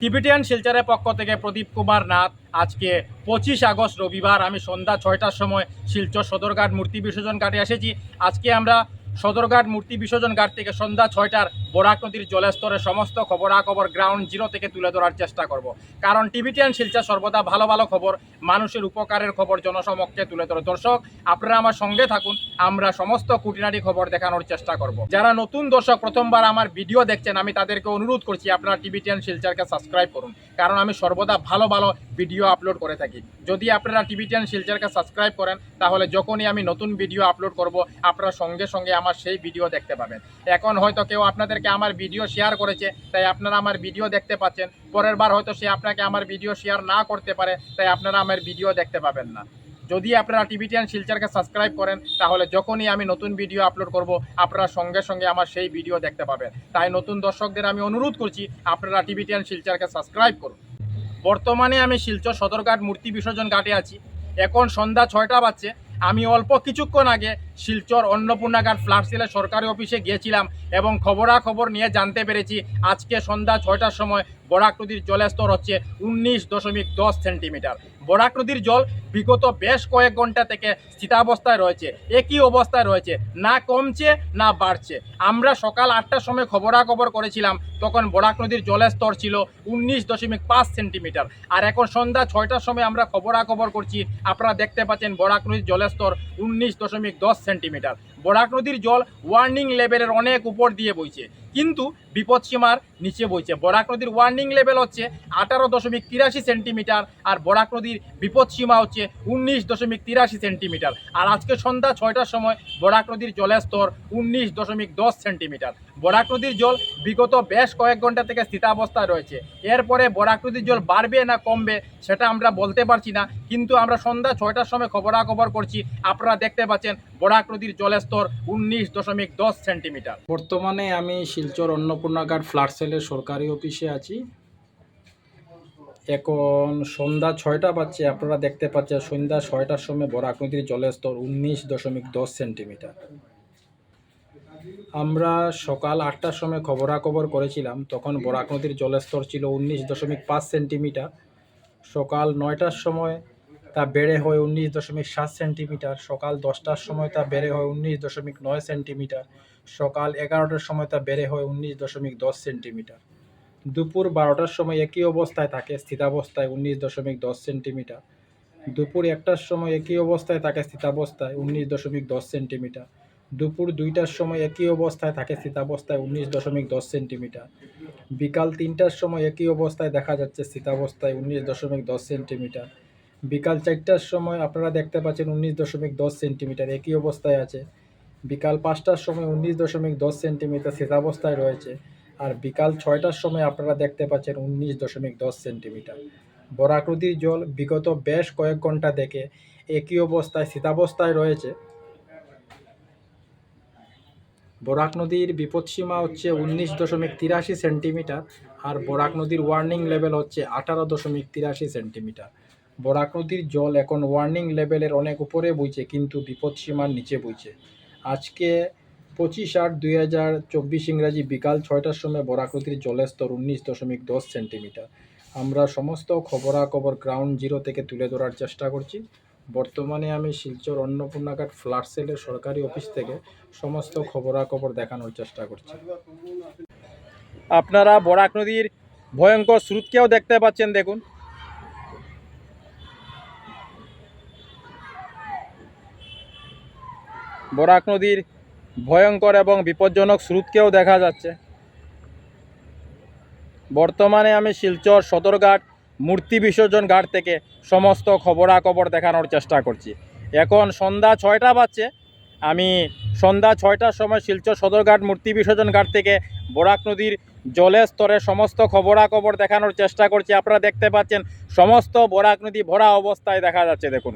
Tibetan শিলচারের পক্ষ থেকে প্রদীপ কুমার নাথ, আজকে পঁচিশ আগস্ট রবিবার, আমি সন্ধ্যা ছয়টার সময় শিলচর সদরঘাট মূর্তি বিসর্জন কাটে এসেছি। আজকে আমরা সদরঘাট মূর্তি বিসর্জন ঘাট থেকে সন্ধ্যা ছয়টার বরাক নদীর জলস্তরের সমস্ত খবরাখবর গ্রাউন্ড জিরো থেকে তুলে ধরার চেষ্টা করব। কারণ টিভি টিবিটিয়ান শিলচর সর্বদা ভালো ভালো খবর, মানুষের উপকারের খবর জনসমক্ষে তুলে ধরে। দর্শক, আপনারা আমার সঙ্গে থাকুন, আমরা সমস্ত খুঁটিনাটি খবর দেখানোর চেষ্টা করব। যারা নতুন দর্শক, প্রথমবার আমার ভিডিও দেখছেন, আমি তাদেরকে অনুরোধ করছি, আপনারা টিভি টিবিটিয়ান শিলচারকে সাবস্ক্রাইব করুন। কারণ আমি সর্বদা ভালো ভালো ভিডিও আপলোড করে থাকি। যদি আপনারা টিভি টিবিটিয়ান শিলচারকে সাবস্ক্রাইব করেন, তাহলে যখনই আমি নতুন ভিডিও আপলোড করব, আপনারা সঙ্গে সঙ্গে আমার সেই ভিডিও দেখতে পাবেন। এখন হয়তো কেউ আপনাদেরকে আমার ভিডিও শেয়ার করেছে, তাই আপনারা আমার ভিডিও দেখতে পাচ্ছেন। পরের বার হয়তো সে আপনাকে আমার ভিডিও শেয়ার না করতে পারে, তাই আপনারা আমার ভিডিও দেখতে পাবেন না। যদি আপনারা টিভিটিয়ান শিলচারকে সাবস্ক্রাইব করেন, তাহলে যখনই আমি নতুন ভিডিও আপলোড করব, আপনারা সঙ্গে সঙ্গে আমার সেই ভিডিও দেখতে পাবেন। তাই নতুন দর্শকদের আমি অনুরোধ করছি, আপনারা টিভিটিয়ান শিলচারকে সাবস্ক্রাইব করুন। বর্তমানে আমি শিলচর সদরঘাট মূর্তি বিসর্জন ঘাটে আছি। এখন সন্ধ্যা ছয়টা বাজছে। আমি অল্প কিছুক্ষণ আগে শিলচর অন্নপূর্ণাঘাট ফ্ল্যাট সেলের সরকারি অফিসে গিয়েছিলাম এবং খবরাখবর নিয়ে জানতে পেরেছি আজকে সন্ধ্যা ছয়টার সময় বরাক নদীর জলের স্তর হচ্ছে উনিশ দশমিক দশ সেন্টিমিটার। বরাক নদীর জল বিগত বেশ কয়েক ঘণ্টা থেকে স্থিতাবস্থায় রয়েছে। একই অবস্থায় রয়েছে। না কমছে, না বাড়ছে। আমরা সকাল আটটার সময় খবরাখবর করেছিলাম, তখন বরাক নদীর জলের স্তর ছিল উনিশ দশমিক পাঁচ সেন্টিমিটার। আর এখন সন্ধ্যা ছয়টার সময় আমরা খবরাখবর করছি। আপনারা দেখতে পাচ্ছেন বরাক নদীর জলের স্তর উনিশ দশমিক দশ সেন্টিমিটার। বরাক নদীর জল ওয়ার্নিং লেভেলের অনেক উপর দিয়ে বইছে। কিন্তু বিপদসীমার নিচে বইছে। বরাক নদীর ওয়ার্নিং লেভেল হচ্ছে আঠারো দশমিক তিরাশি সেন্টিমিটার আর বরাক নদীর বিপদসীমা হচ্ছে উনিশ দশমিক তিরাশি সেন্টিমিটার। আর আজকে সন্ধ্যা ছয়টার সময় বরাক নদীর জলের স্তর উনিশ দশমিক দশ সেন্টিমিটার। বরাক নদীর জল বিগত বেশ কয়েক ঘণ্টা থেকে স্থিতাবস্থায় রয়েছে। এরপরে বরাক নদীর জল বাড়বে না কমবে সেটা আমরা বলতে পারছি না, কিন্তু আমরা সন্ধ্যা ছয়টার সময় খবরাখবর করছি। আপনারা দেখতে পাচ্ছেন বরাক নদীর জলের স্তর উনিশ দশমিক দশ সেন্টিমিটার। বর্তমানে আমি শিলচর অন্নপূর্ণাঘাট ফ্ল্যাট সেলের সরকারি অফিসে আছি। এখন সন্ধ্যা ছয়টা বাজছে, আপনারা দেখতে পাচ্ছেন সন্ধ্যা ছয়টার সময় বরাক নদীর জলের স্তর উনিশ দশমিক দশ সেন্টিমিটার। আমরা সকাল আটটার সময় খবরাখবর করেছিলাম, তখন বরাক নদীর জলস্তর ছিল উনিশ দশমিক পাঁচ সেন্টিমিটার। সকাল নয়টার সময় তা বেড়ে হয় উনিশ দশমিক সাত সেন্টিমিটার, সকাল দশটার সময় তা বেড়ে হয় উনিশ দশমিক নয় সেন্টিমিটার, সকাল এগারোটার সময় তা বেড়ে হয় উনিশ দশমিক দশ সেন্টিমিটার। দুপুর বারোটার সময় একই অবস্থায় থাকে, স্থিতাবস্থায় উনিশ দশমিক দশ সেন্টিমিটার। দুপুর একটার সময় একই অবস্থায় থাকে, স্থিতাবস্থায় উনিশ দশমিক দশ সেন্টিমিটার। দুপুর দুইটার সময় একই অবস্থায় থাকে স্থিতাবস্থায় উনিশ দশমিক দশ সেন্টিমিটার। বিকাল তিনটার সময় একই অবস্থায় দেখা যাচ্ছে স্থিতাবস্থায় উনিশ দশমিক দশ সেন্টিমিটার। বিকাল চারটার সময় আপনারা দেখতে পাচ্ছেন উনিশ দশমিক দশ সেন্টিমিটার একই অবস্থায় আছে। বিকাল পাঁচটার সময় উনিশ দশমিক দশ সেন্টিমিটার স্থিতাবস্থায় রয়েছে। আর বিকাল ছয়টার সময় আপনারা দেখতে পাচ্ছেন উনিশ দশমিক দশ সেন্টিমিটার। বরাক নদীর জল বিগত বেশ কয়েক ঘণ্টা থেকে একই অবস্থায় স্থিতাবস্থায় রয়েছে। বরাক নদীর বিপদসীমা হচ্ছে উনিশ দশমিক তিরাশি সেন্টিমিটার আর বরাক নদীর ওয়ার্নিং লেভেল হচ্ছে আঠারো দশমিক তিরাশি সেন্টিমিটার। বরাক নদীর জল এখন ওয়ার্নিং লেভেলের অনেক উপরে বইছে, কিন্তু বিপদসীমার নিচে বইছে। আজকে পঁচিশ আট দুই হাজার চব্বিশ ইংরাজি বিকাল ছয়টার সময় বরাক নদীর জলের স্তর উনিশ দশমিক দশ সেন্টিমিটার। আমরা সমস্ত খবরাখবর গ্রাউন্ড জিরো থেকে তুলে ধরার চেষ্টা করছি। বর্তমানে আমি শিলচর অন্নপূর্ণাঘাট ফ্ল্যাট সেলের সরকারি অফিস থেকে সমস্ত খবরাখবর দেখানোর চেষ্টা করছি। আপনারা বরাক নদীর ভয়ঙ্কর স্রোতকেও দেখতে পাচ্ছেন, দেখুন। বরাক নদীর ভয়ঙ্কর এবং বিপজ্জনক স্রোতকেও দেখা যাচ্ছে। বর্তমানে আমি শিলচর সদরঘাট মূর্তি বিসর্জন ঘাট থেকে সমস্ত খবরাখবর দেখানোর চেষ্টা করছি। এখন সন্ধ্যা ছয়টা বাজছে। আমি সন্ধ্যা ছয়টার সময় শিলচর সদরঘাট মূর্তি বিসর্জন ঘাট থেকে বরাক নদীর জলের স্তরে সমস্ত খবরাখবর দেখানোর চেষ্টা করছি। আপনারা দেখতে পাচ্ছেন সমস্ত বরাক নদী ভরা অবস্থায় দেখা যাচ্ছে, দেখুন।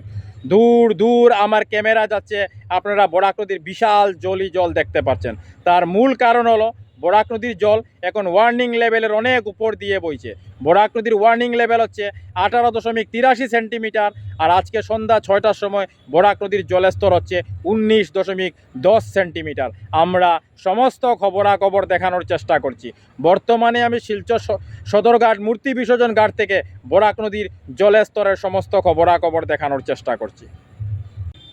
দূর দূর আমার ক্যামেরা যাচ্ছে, আপনারা বরাক নদীর বিশাল জলি জল দেখতে পাচ্ছেন। তার মূল কারণ হলো বরাক নদীর জল এখন ওয়ার্নিং লেভেলের অনেক উপর দিয়ে বইছে। বরাক নদীর ওয়ার্নিং লেভেল হচ্ছে আঠারো দশমিক তিরাশি সেন্টিমিটার আর আজকে সন্ধ্যা ছয়টার সময় বরাক নদীর জলস্তর হচ্ছে উনিশ দশমিক দশ সেন্টিমিটার আমরা সমস্ত খবরাখবর দেখানোর চেষ্টা করছি। বর্তমানে আমি শিলচর সদরঘাট মূর্তি বিসর্জন ঘাট থেকে বরাক নদীর জলস্তরের সমস্ত খবরাখবর দেখানোর চেষ্টা করছি।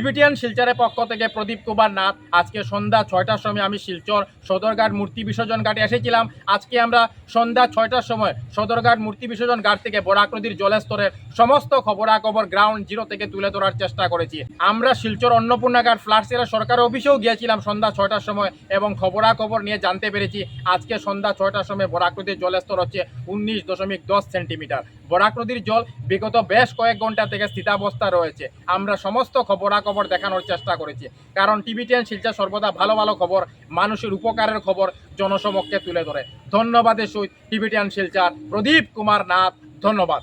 টিবিটিয়ান শিলচরের পক্ষ থেকে প্রদীপ কুমার নাথ। আজকে সন্ধ্যা ছয়টার সময় আমি শিলচর সদরঘাট মূর্তি বিসর্জন ঘাটে এসেছিলাম। আজকে আমরা সন্ধ্যা ছয়টার সময় সদরঘাট মূর্তি বিসর্জন ঘাট থেকে বরাক নদীর জলস্তরের সমস্ত খবরাখবর গ্রাউন্ড জিরো থেকে তুলে ধরার চেষ্টা করেছি। আমরা শিলচর অন্নপূর্ণা ঘাট ফ্লাটসেরা সরকার অফিসেও গিয়েছিলাম সন্ধ্যা ছয়টার সময় এবং খবরাখবর নিয়ে জানতে পেরেছি, আজকে সন্ধ্যা ছয়টার সময় বরাক নদীর জলস্তর হচ্ছে উনিশ দশমিক দশ সেন্টিমিটার। বরাক নদীর জল বিগত বেশ কয়েক ঘণ্টা থেকে স্থিতাবস্থা রয়েছে। আমরা সমস্ত খবরাখবর দেখানোর চেষ্টা করেছি। কারণ টিভি টেন শিলচর সর্বদা ভালো ভালো খবর, মানুষের উপকারের খবর জনসমক্ষে তুলে ধরে। ধন্যবাদের সহিত টিভি টেন শিলচর, প্রদীপ কুমার নাথ, ধন্যবাদ।